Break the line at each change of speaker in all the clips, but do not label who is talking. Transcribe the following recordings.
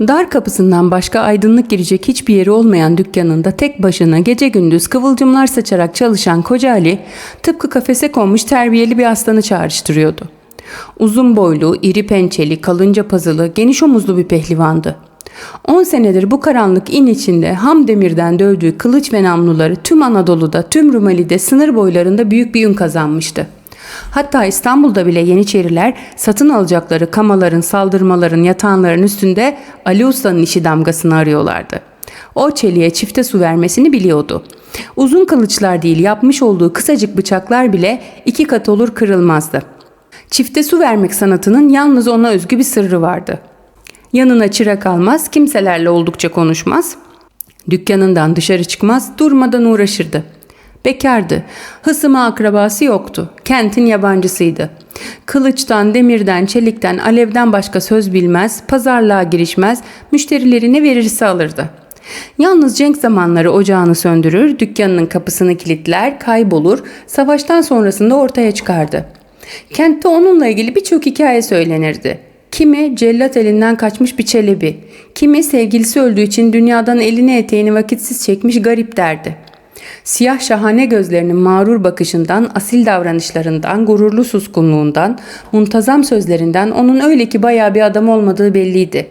Dar kapısından başka aydınlık girecek hiçbir yeri olmayan dükkanında tek başına gece gündüz kıvılcımlar saçarak çalışan koca Ali tıpkı kafese konmuş terbiyeli bir aslanı çağrıştırıyordu. Uzun boylu, iri pençeli, kalınca pazılı, geniş omuzlu bir pehlivandı. 10 senedir bu karanlık in içinde ham demirden dövdüğü kılıç ve namluları tüm Anadolu'da, tüm Rumeli'de sınır boylarında büyük bir ün kazanmıştı. Hatta İstanbul'da bile Yeniçeriler satın alacakları kamaların, saldırmaların, yatağanların üstünde Ali Usta'nın işi damgasını arıyorlardı. O çeliğe çifte su vermesini biliyordu. Uzun kılıçlar değil yapmış olduğu kısacık bıçaklar bile iki kat olur kırılmazdı. Çifte su vermek sanatının yalnız ona özgü bir sırrı vardı. Yanına çırak almaz, kimselerle oldukça konuşmaz. Dükkanından dışarı çıkmaz, durmadan uğraşırdı. Bekardı. Hısımı akrabası yoktu. Kentin yabancısıydı. Kılıçtan, demirden, çelikten, alevden başka söz bilmez, pazarlığa girişmez, müşterileri ne verirse alırdı. Yalnız cenk zamanları ocağını söndürür, dükkanının kapısını kilitler, kaybolur, savaştan sonrasında ortaya çıkardı. Kentte onunla ilgili birçok hikaye söylenirdi. Kimi cellat elinden kaçmış bir çelebi, kimi sevgilisi öldüğü için dünyadan elini eteğini vakitsiz çekmiş garip derdi. Siyah şahane gözlerinin mağrur bakışından, asil davranışlarından, gururlu suskunluğundan, muntazam sözlerinden onun öyle ki bayağı bir adam olmadığı belliydi.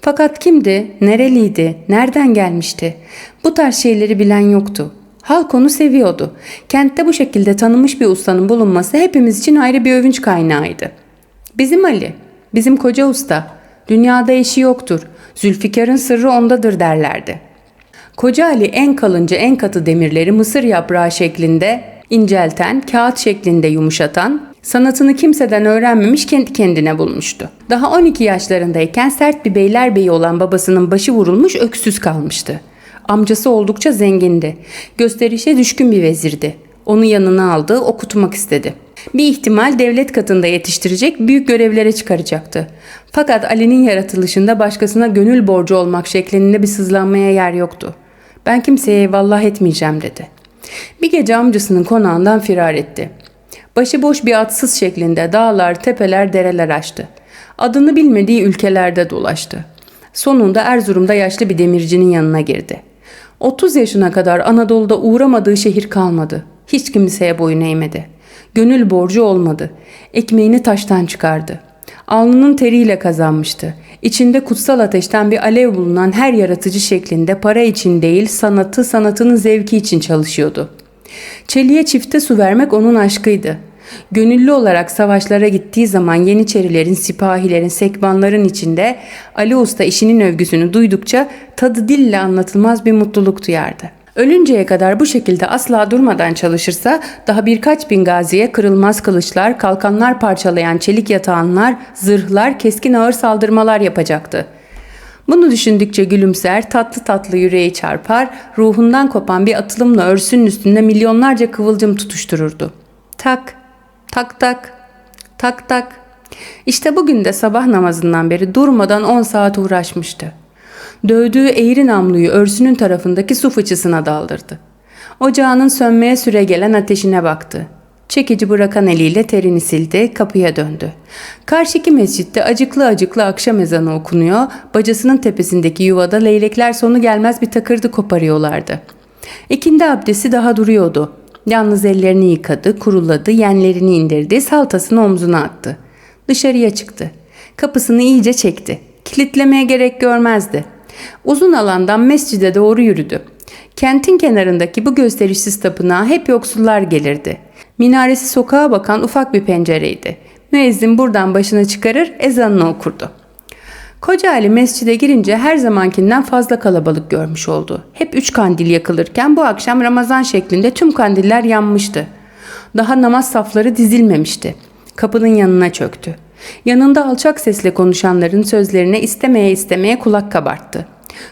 Fakat kimdi, nereliydi, nereden gelmişti? Bu tarz şeyleri bilen yoktu. Halk onu seviyordu. Kentte bu şekilde tanınmış bir ustanın bulunması hepimiz için ayrı bir övünç kaynağıydı. Bizim Ali, bizim koca usta, dünyada eşi yoktur. Zülfikar'ın sırrı ondadır derlerdi. Koca Ali en kalınca en katı demirleri mısır yaprağı şeklinde incelten, kağıt şeklinde yumuşatan, sanatını kimseden öğrenmemiş kendi kendine bulmuştu. Daha 12 yaşlarındayken sert bir beylerbeyi olan babasının başı vurulmuş öksüz kalmıştı. Amcası oldukça zengindi. Gösterişe düşkün bir vezirdi. Onu yanına aldı, okutmak istedi. Bir ihtimal devlet katında yetiştirecek, büyük görevlere çıkaracaktı. Fakat Ali'nin yaratılışında başkasına gönül borcu olmak şeklinde bir sızlanmaya yer yoktu. Ben kimseye eyvallah etmeyeceğim dedi. Bir gece amcasının konağından firar etti. Başıboş bir atsız şeklinde dağlar, tepeler, dereler açtı. Adını bilmediği ülkelerde dolaştı. Sonunda Erzurum'da yaşlı bir demircinin yanına girdi. 30 yaşına kadar Anadolu'da uğramadığı şehir kalmadı. Hiç kimseye boyun eğmedi. Gönül borcu olmadı. Ekmeğini taştan çıkardı. Alnının teriyle kazanmıştı. İçinde kutsal ateşten bir alev bulunan her yaratıcı şeklinde para için değil sanatı sanatının zevki için çalışıyordu. Çeliğe çifte su vermek onun aşkıydı. Gönüllü olarak savaşlara gittiği zaman Yeniçerilerin, sipahilerin, sekbanların içinde Ali Usta işinin övgüsünü duydukça tadı dille anlatılmaz bir mutluluk duyardı. Ölünceye kadar bu şekilde asla durmadan çalışırsa daha birkaç bin gaziye kırılmaz kılıçlar, kalkanlar parçalayan çelik yatağanlar, zırhlar, keskin ağır saldırmalar yapacaktı. Bunu düşündükçe gülümser, tatlı tatlı yüreği çarpar, ruhundan kopan bir atılımla örsünün üstünde milyonlarca kıvılcım tutuştururdu. Tak, tak tak, tak tak. İşte bugün de sabah namazından beri durmadan 10 saat uğraşmıştı. Dövdüğü eğri namluyu örsünün tarafındaki su fıçısına daldırdı. Ocağının sönmeye süre gelen ateşine baktı. Çekici bırakan eliyle terini sildi, kapıya döndü. Karşıki mescitte acıklı acıklı akşam ezanı okunuyor, bacasının tepesindeki yuvada leylekler sonu gelmez bir takırdı koparıyorlardı. İkindi abdesti daha duruyordu. Yalnız ellerini yıkadı, kuruladı, yenlerini indirdi, saltasını omzuna attı. Dışarıya çıktı. Kapısını iyice çekti. Kilitlemeye gerek görmezdi. Uzun alandan mescide doğru yürüdü. Kentin kenarındaki bu gösterişsiz tapınağa hep yoksullar gelirdi. Minaresi sokağa bakan ufak bir pencereydi. Müezzin buradan başını çıkarır, ezanını okurdu. Koca Ali mescide girince her zamankinden fazla kalabalık görmüş oldu. Hep üç kandil yakılırken bu akşam Ramazan şeklinde tüm kandiller yanmıştı. Daha namaz safları dizilmemişti. Kapının yanına çöktü. Yanında alçak sesle konuşanların sözlerine istemeye istemeye kulak kabarttı.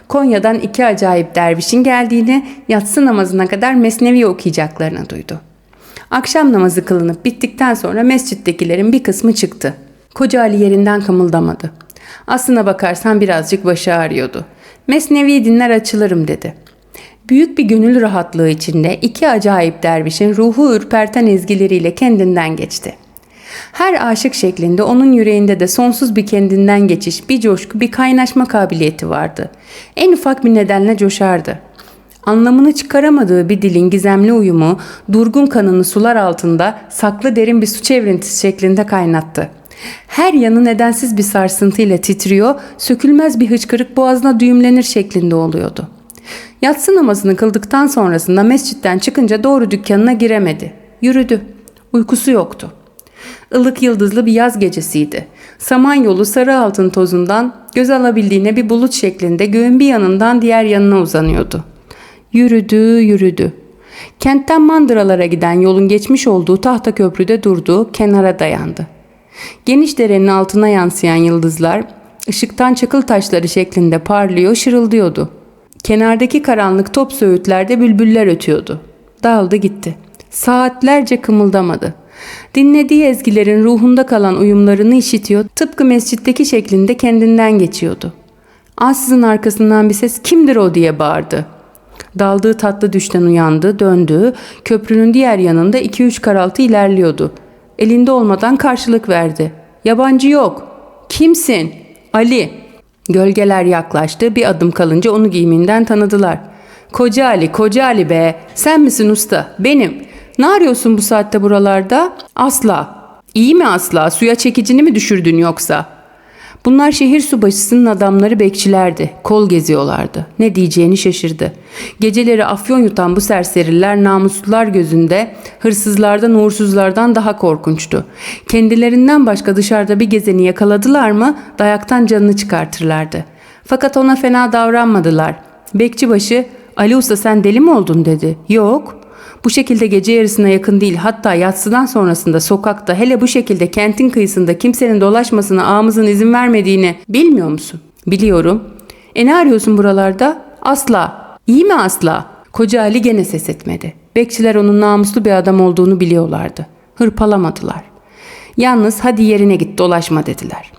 Konya'dan iki acayip dervişin geldiğini, yatsı namazına kadar mesnevi okuyacaklarını duydu. Akşam namazı kılınıp bittikten sonra mescittekilerin bir kısmı çıktı. Koca Ali yerinden kımıldamadı. Aslına bakarsan birazcık başı ağrıyordu. Mesnevi dinler açılırım dedi. Büyük bir gönül rahatlığı içinde iki acayip dervişin ruhu ürperten ezgileriyle kendinden geçti. Her aşık şeklinde onun yüreğinde de sonsuz bir kendinden geçiş, bir coşku, bir kaynaşma kabiliyeti vardı. En ufak bir nedenle coşardı. Anlamını çıkaramadığı bir dilin gizemli uyumu, durgun kanını sular altında saklı derin bir su çevrintisi şeklinde kaynattı. Her yanı nedensiz bir sarsıntıyla titriyor, sökülmez bir hıçkırık boğazına düğümlenir şeklinde oluyordu. Yatsı namazını kıldıktan sonrasında mescitten çıkınca doğru dükkanına giremedi. Yürüdü. Uykusu yoktu. Ilık yıldızlı bir yaz gecesiydi. Samanyolu sarı altın tozundan göz alabildiğine bir bulut şeklinde göğün bir yanından diğer yanına uzanıyordu. Yürüdü, yürüdü. Kentten mandıralara giden yolun geçmiş olduğu tahta köprüde durdu, kenara dayandı. Geniş derenin altına yansıyan yıldızlar ışıktan çakıl taşları şeklinde parlıyor, şırıldıyordu. Kenardaki karanlık top söğütlerde bülbüller ötüyordu. Dağıldı gitti. Saatlerce kımıldamadı. Dinlediği ezgilerin ruhunda kalan uyumlarını işitiyor, tıpkı mescitteki şeklinde kendinden geçiyordu. Ansızın arkasından bir ses kimdir o diye bağırdı. Daldığı tatlı düşten uyandı, döndü. Köprünün diğer yanında iki üç karaltı ilerliyordu. Elinde olmadan karşılık verdi. Yabancı yok. Kimsin? Ali. Gölgeler yaklaştı. Bir adım kalınca onu giyiminden tanıdılar. Koca Ali, Koca Ali be. Sen misin usta? Benim. Ne arıyorsun bu saatte buralarda? Asla. İyi mi asla? Suya çekicini mi düşürdün yoksa? Bunlar şehir subaşısının adamları bekçilerdi. Kol geziyorlardı. Ne diyeceğini şaşırdı. Geceleri afyon yutan bu serseriler namuslular gözünde hırsızlardan uğursuzlardan daha korkunçtu. Kendilerinden başka dışarıda bir gezeni yakaladılar mı dayaktan canını çıkartırlardı. Fakat ona fena davranmadılar. Bekçibaşı Ali Usta sen deli mi oldun dedi. Yok bu şekilde gece yarısına yakın değil hatta yatsıdan sonrasında sokakta hele bu şekilde kentin kıyısında kimsenin dolaşmasına ağımızın izin vermediğini bilmiyor musun? Biliyorum. E ne arıyorsun buralarda? Asla. İyi mi asla? Koca Ali gene ses etmedi. Bekçiler onun namuslu bir adam olduğunu biliyorlardı. Hırpalamadılar. Yalnız hadi yerine git dolaşma dediler.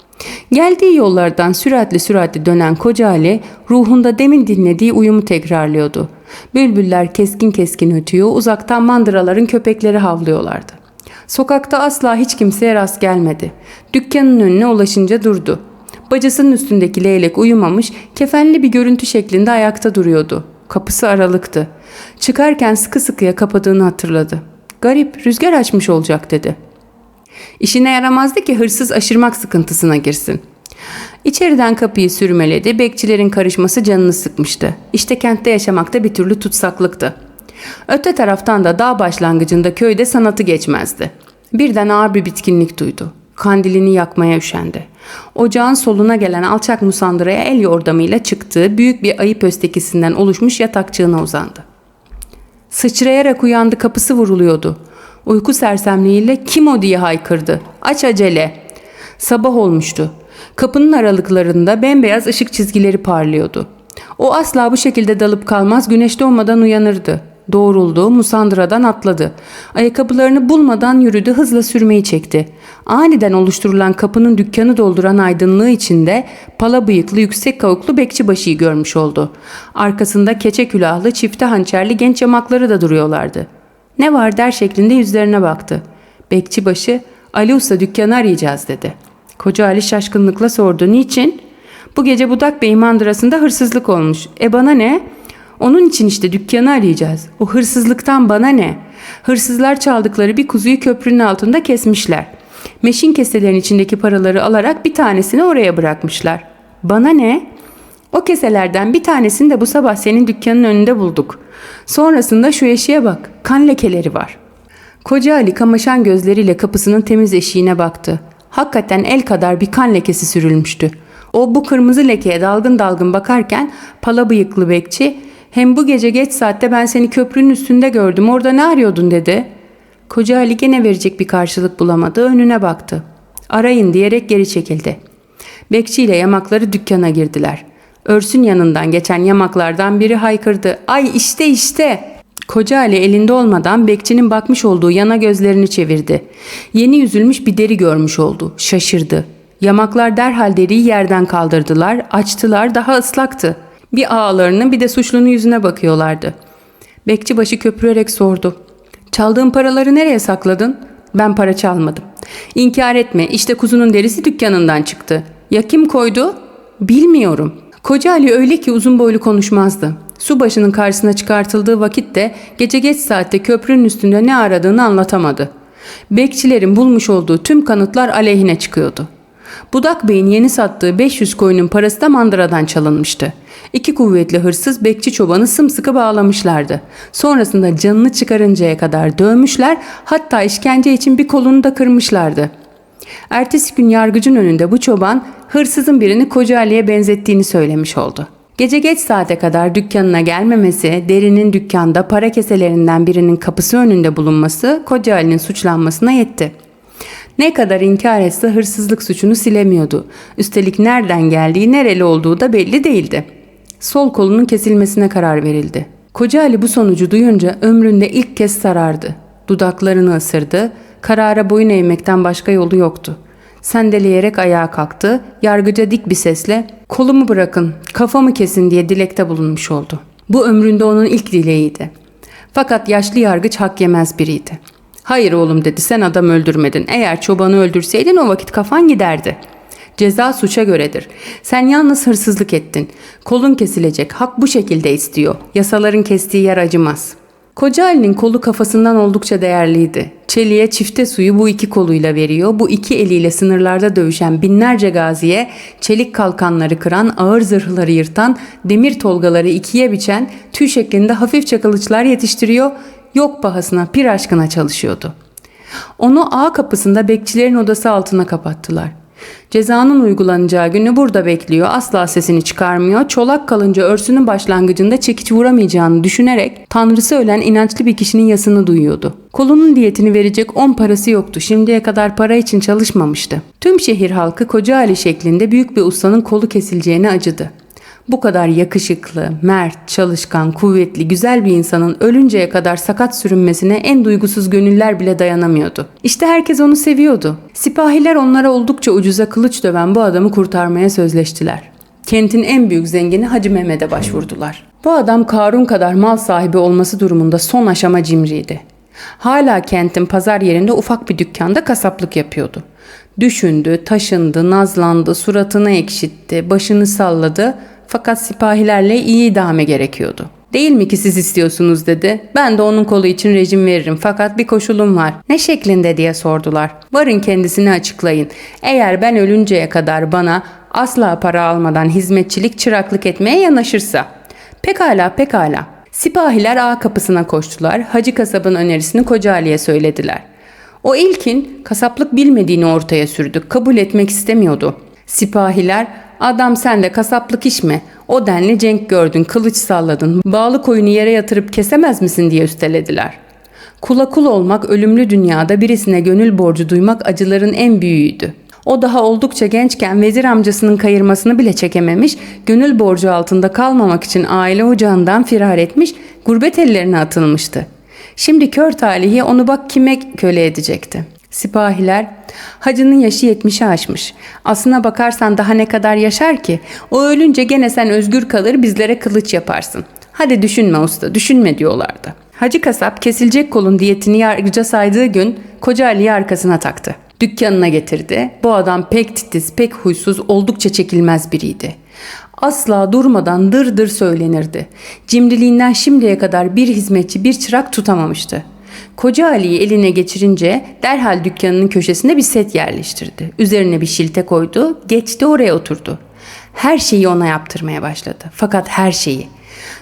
Geldiği yollardan süratli süratli dönen Koca Ali ruhunda demin dinlediği uyumu tekrarlıyordu. Bülbüller keskin keskin ötüyor, uzaktan mandıraların köpekleri havlıyorlardı. Sokakta asla hiç kimseye rast gelmedi. Dükkanın önüne ulaşınca durdu. Bacasının üstündeki leylek uyumamış, kefenli bir görüntü şeklinde ayakta duruyordu. Kapısı aralıktı. Çıkarken sıkı sıkıya kapadığını hatırladı. Garip, rüzgar açmış olacak dedi. İşine yaramazdı ki hırsız aşırmak sıkıntısına girsin. İçeriden kapıyı sürmeledi, bekçilerin karışması canını sıkmıştı. İşte kentte yaşamakta bir türlü tutsaklıktı. Öte taraftan da dağ başlangıcında köyde sanatı geçmezdi. Birden ağır bir bitkinlik duydu. Kandilini yakmaya üşendi. Ocağın soluna gelen alçak musandıraya el yordamıyla çıktığı büyük bir ayı pöstekisinden oluşmuş yatakçığına uzandı. Sıçrayarak uyandı kapısı vuruluyordu. Uyku sersemliğiyle kim o diye haykırdı. Aç acele. Sabah olmuştu. Kapının aralıklarında bembeyaz ışık çizgileri parlıyordu. O asla bu şekilde dalıp kalmaz güneş doğmadan uyanırdı. Doğruldu, musandıradan atladı. Ayakkabılarını bulmadan yürüdü, hızla sürmeyi çekti. Aniden oluşturulan kapının dükkanı dolduran aydınlığı içinde pala bıyıklı, yüksek kavuklu bekçibaşıyı görmüş oldu. Arkasında keçe külahlı, çifte hançerli genç yamakları da duruyorlardı. Ne var der şeklinde yüzlerine baktı. Bekçibaşı, Ali Usta dükkanı arayacağız dedi. Koca Ali şaşkınlıkla sordu. Niçin? Bu gece Budak Bey mandırasında hırsızlık olmuş. E bana ne? Onun için işte dükkanı arayacağız. O hırsızlıktan bana ne? Hırsızlar çaldıkları bir kuzuyu köprünün altında kesmişler. Meşin keselerin içindeki paraları alarak bir tanesini oraya bırakmışlar. Bana ne? O keselerden bir tanesini de bu sabah senin dükkanın önünde bulduk. Sonrasında şu eşiğe bak. Kan lekeleri var. Koca Ali kamaşan gözleriyle kapısının temiz eşiğine baktı. Hakikaten el kadar bir kan lekesi sürülmüştü. O bu kırmızı lekeye dalgın dalgın bakarken pala bıyıklı bekçi hem bu gece geç saatte ben seni köprünün üstünde gördüm orada ne arıyordun dedi. Koca Ali gene verecek bir karşılık bulamadı önüne baktı. Arayın diyerek geri çekildi. Bekçi ile yamakları dükkana girdiler. Örsün yanından geçen yamaklardan biri haykırdı. Ay işte işte. Koca Ali elinde olmadan bekçinin bakmış olduğu yana gözlerini çevirdi. Yeni yüzülmüş bir deri görmüş oldu. Şaşırdı. Yamaklar derhal deriyi yerden kaldırdılar, açtılar, daha ıslaktı. Bir ağalarının bir de suçlunun yüzüne bakıyorlardı. Bekçi başı köpürerek sordu. Çaldığın paraları nereye sakladın? Ben para çalmadım. İnkar etme işte kuzunun derisi dükkanından çıktı. Ya kim koydu? Bilmiyorum. Koca Ali öyle ki uzun boylu konuşmazdı. Subaşının karşısına çıkartıldığı vakitte gece geç saatte köprünün üstünde ne aradığını anlatamadı. Bekçilerin bulmuş olduğu tüm kanıtlar aleyhine çıkıyordu. Budak Bey'in yeni sattığı 500 koyunun parası da mandıradan çalınmıştı. İki kuvvetli hırsız bekçi çobanı sımsıkı bağlamışlardı. Sonrasında canını çıkarıncaya kadar dövmüşler hatta işkence için bir kolunu da kırmışlardı. Ertesi gün yargıcın önünde bu çoban hırsızın birini Koca Ali'ye benzettiğini söylemiş oldu. Gece geç saate kadar dükkanına gelmemesi, derinin dükkanda para keselerinden birinin kapısı önünde bulunması Koca Ali'nin suçlanmasına yetti. Ne kadar inkar etse hırsızlık suçunu silemiyordu. Üstelik nereden geldiği, nereli olduğu da belli değildi. Sol kolunun kesilmesine karar verildi. Koca Ali bu sonucu duyunca ömründe ilk kez sarardı. Dudaklarını ısırdı. Karara boyun eğmekten başka yolu yoktu. Sendeleyerek ayağa kalktı. Yargıca dik bir sesle "Kolumu bırakın, kafamı kesin." diye dilekte bulunmuş oldu. Bu ömründe onun ilk dileğiydi. Fakat yaşlı yargıç hak yemez biriydi. Hayır oğlum dedi sen adam öldürmedin. Eğer çobanı öldürseydin o vakit kafan giderdi. Ceza suça göredir. Sen yalnız hırsızlık ettin. Kolun kesilecek. Hak bu şekilde istiyor. Yasaların kestiği yer acımaz. Koca Ali'nin kolu kafasından oldukça değerliydi. Çeliğe çifte suyu bu iki koluyla veriyor. Bu iki eliyle sınırlarda dövüşen binlerce gaziye, çelik kalkanları kıran, ağır zırhları yırtan, demir tolgaları ikiye biçen, tüy şeklinde hafif kılıçlar yetiştiriyor yok pahasına pir aşkına çalışıyordu. Onu ağ kapısında bekçilerin odası altına kapattılar. Cezanın uygulanacağı günü burada bekliyor, asla sesini çıkarmıyor, çolak kalınca örsünün başlangıcında çekiç vuramayacağını düşünerek tanrısı ölen inançlı bir kişinin yasını duyuyordu. Kolunun diyetini verecek on parası yoktu, şimdiye kadar para için çalışmamıştı. Tüm şehir halkı Koca Ali şeklinde büyük bir ustanın kolu kesileceğine acıdı. Bu kadar yakışıklı, mert, çalışkan, kuvvetli, güzel bir insanın ölünceye kadar sakat sürünmesine en duygusuz gönüller bile dayanamıyordu. İşte herkes onu seviyordu. Sipahiler onlara oldukça ucuza kılıç döven bu adamı kurtarmaya sözleştiler. Kentin en büyük zengini Hacı Mehmet'e başvurdular. Bu adam Karun kadar mal sahibi olması durumunda son aşama cimriydi. Hala kentin pazar yerinde ufak bir dükkanda kasaplık yapıyordu. Düşündü, taşındı, nazlandı, suratını ekşitti, başını salladı fakat sipahilerle iyi idame gerekiyordu. Değil mi ki siz istiyorsunuz dedi. Ben de onun kolu için rejim veririm fakat bir koşulum var. Ne şeklinde diye sordular. Varın kendisini açıklayın. Eğer ben ölünceye kadar bana asla para almadan hizmetçilik çıraklık etmeye yanaşırsa. Pekala pekala. Sipahiler ağ kapısına koştular. Hacı kasabın önerisini Koca Ali'ye söylediler. O ilkin kasaplık bilmediğini ortaya sürdü. Kabul etmek istemiyordu. Sipahiler Adam sen de kasaplık iş mi? O denli cenk gördün, kılıç salladın, bağlı koyunu yere yatırıp kesemez misin diye üstelediler. Kula kul olmak ölümlü dünyada birisine gönül borcu duymak acıların en büyüğüydü. O daha oldukça gençken vezir amcasının kayırmasını bile çekememiş, gönül borcu altında kalmamak için aile ocağından firar etmiş, gurbet ellerine atılmıştı. Şimdi kör talihi onu bak kime köle edecekti. Sipahiler, hacının yaşı yetmişi aşmış. Aslına bakarsan daha ne kadar yaşar ki? O ölünce gene sen özgür kalır bizlere kılıç yaparsın. Hadi düşünme usta, düşünme diyorlardı. Hacı kasap kesilecek kolun diyetini yargıca saydığı gün koca Ali'yi arkasına taktı. Dükkanına getirdi. Bu adam pek titiz, pek huysuz, oldukça çekilmez biriydi. Asla durmadan dır dır söylenirdi. Cimriliğinden şimdiye kadar bir hizmetçi, bir çırak tutamamıştı. Koca Ali'yi eline geçirince derhal dükkanının köşesine bir set yerleştirdi. Üzerine bir şilte koydu, geçti oraya oturdu. Her şeyi ona yaptırmaya başladı. Fakat her şeyi.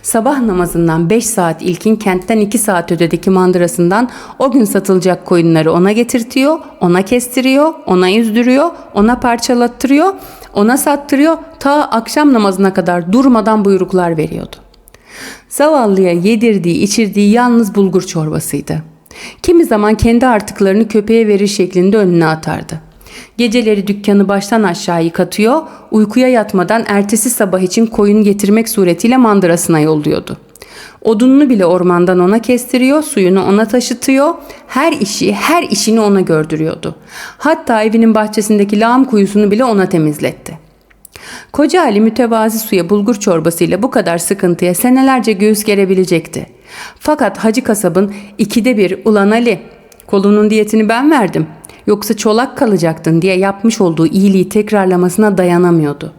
Sabah namazından 5 saat ilkin kentten 2 saat ötedeki mandırasından o gün satılacak koyunları ona getirtiyor, ona kestiriyor, ona yüzdürüyor, ona parçalattırıyor, ona sattırıyor. Ta akşam namazına kadar durmadan buyruklar veriyordu. Zavallıya yedirdiği, içirdiği yalnız bulgur çorbasıydı. Kimi zaman kendi artıklarını köpeğe verir şeklinde önüne atardı. Geceleri dükkanı baştan aşağı yıkatıyor, uykuya yatmadan ertesi sabah için koyun getirmek suretiyle mandırasına yolluyordu. Odununu bile ormandan ona kestiriyor, suyunu ona taşıtıyor, her işi, her işini ona gördürüyordu. Hatta evinin bahçesindeki lağım kuyusunu bile ona temizletti. Koca Ali mütevazi suya bulgur çorbasıyla bu kadar sıkıntıya senelerce göğüs gerebilecekti. Fakat Hacı Kasab'ın ikide bir ulan Ali kolunun diyetini ben verdim. Yoksa çolak kalacaktın diye yapmış olduğu iyiliği tekrarlamasına dayanamıyordu.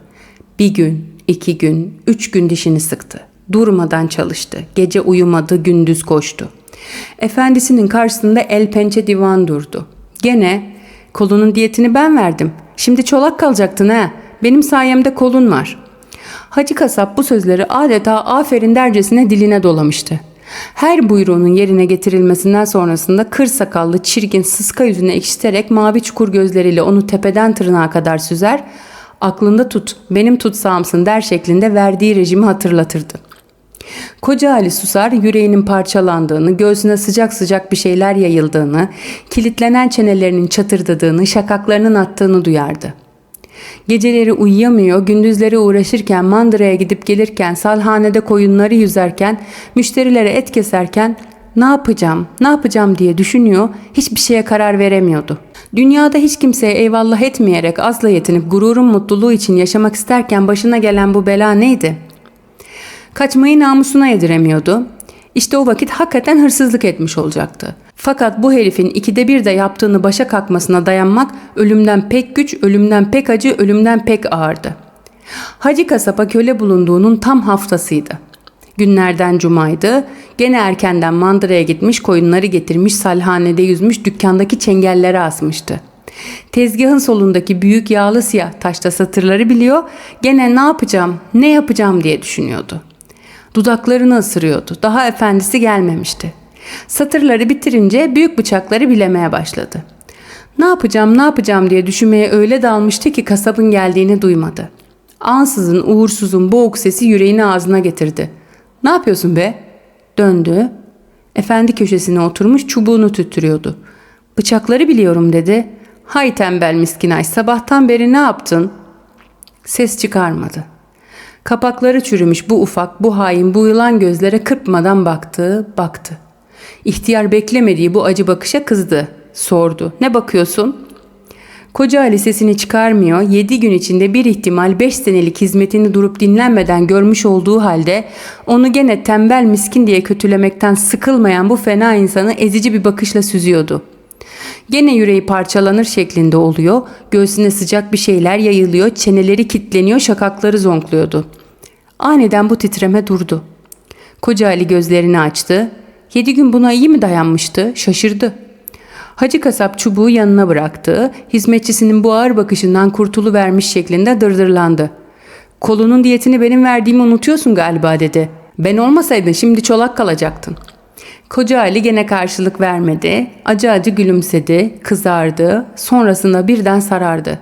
Bir gün, iki gün, üç gün dişini sıktı. Durmadan çalıştı. Gece uyumadı, gündüz koştu. Efendisinin karşısında el pençe divan durdu. Gene kolunun diyetini ben verdim. Şimdi çolak kalacaktın ha. Benim sayemde kolun var. Hacı kasap bu sözleri adeta aferin dercesine diline dolamıştı. Her buyruğunun yerine getirilmesinden sonrasında kır sakallı, çirkin, sıska yüzünü ekşiterek mavi çukur gözleriyle onu tepeden tırnağa kadar süzer, aklında tut, benim tutsağımsın der şeklinde verdiği rejimi hatırlatırdı. Koca Ali susar, yüreğinin parçalandığını, göğsüne sıcak sıcak bir şeyler yayıldığını, kilitlenen çenelerinin çatırdadığını, şakaklarının attığını duyardı. Geceleri uyuyamıyor, gündüzleri uğraşırken, mandıraya gidip gelirken, salhanede koyunları yüzerken, müşterilere et keserken ne yapacağım, ne yapacağım diye düşünüyor, hiçbir şeye karar veremiyordu. Dünyada hiç kimseye eyvallah etmeyerek azla yetinip gururun mutluluğu için yaşamak isterken başına gelen bu bela neydi? Kaçmayı namusuna yediremiyordu. İşte o vakit hakikaten hırsızlık etmiş olacaktı. Fakat bu herifin ikide bir de yaptığını başa kalkmasına dayanmak ölümden pek güç, ölümden pek acı, ölümden pek ağırdı. Hacı kasaba köle bulunduğunun tam haftasıydı. Günlerden cumaydı. Gene erkenden mandıraya gitmiş, koyunları getirmiş, salhanede yüzmüş, dükkandaki çengellere asmıştı. Tezgahın solundaki büyük yağlı siyah taşta satırları biliyor, gene ne yapacağım, ne yapacağım diye düşünüyordu. Dudaklarını ısırıyordu. Daha efendisi gelmemişti. Satırları bitirince büyük bıçakları bilemeye başladı. Ne yapacağım, ne yapacağım diye düşünmeye öyle dalmıştı ki kasabın geldiğini duymadı. Ansızın uğursuzun boğuk sesi yüreğini ağzına getirdi. Ne yapıyorsun be? Döndü. Efendi köşesine oturmuş çubuğunu tüttürüyordu. Bıçakları biliyorum dedi. Hay tembel miskin ay sabahtan beri ne yaptın? Ses çıkarmadı. Kapakları çürümüş bu ufak, bu hain, bu yılan gözlere kırpmadan baktı, baktı. İhtiyar beklemediği bu acı bakışa kızdı. Sordu. Ne bakıyorsun? Koca Ali sesini çıkarmıyor. Yedi gün içinde bir ihtimal beş senelik hizmetini durup dinlenmeden görmüş olduğu halde onu gene tembel miskin diye kötülemekten sıkılmayan bu fena insanı ezici bir bakışla süzüyordu. Gene yüreği parçalanır şeklinde oluyor, göğsüne sıcak bir şeyler yayılıyor, çeneleri kitleniyor, şakakları zonkluyordu. Aniden bu titreme durdu. Koca Ali gözlerini açtı. Yedi gün buna iyi mi dayanmıştı? Şaşırdı. Hacı kasap çubuğu yanına bıraktı. Hizmetçisinin bu ağır bakışından kurtulu vermiş şeklinde dırdırlandı. Kolunun diyetini benim verdiğimi unutuyorsun galiba dedi. Ben olmasaydın şimdi çolak kalacaktın. Koca Ali gene karşılık vermedi. Acı acı gülümsedi, kızardı, sonrasında birden sarardı.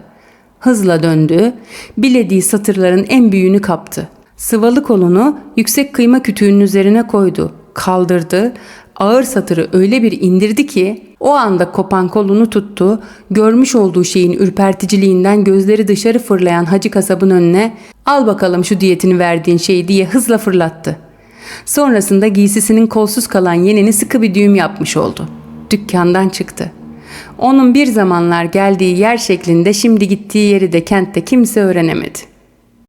Hızla döndü, bilediği satırların en büyüğünü kaptı. Sıvalı kolunu yüksek kıyma kütüğünün üzerine koydu, kaldırdı, ağır satırı öyle bir indirdi ki o anda kopan kolunu tuttu, görmüş olduğu şeyin ürperticiliğinden gözleri dışarı fırlayan hacı kasabın önüne al bakalım şu diyetini verdiğin şeyi diye hızla fırlattı. Sonrasında giysisinin kolsuz kalan yenini sıkı bir düğüm yapmış oldu. Dükkandan çıktı. Onun bir zamanlar geldiği yer şeklinde şimdi gittiği yeri de kentte kimse öğrenemedi.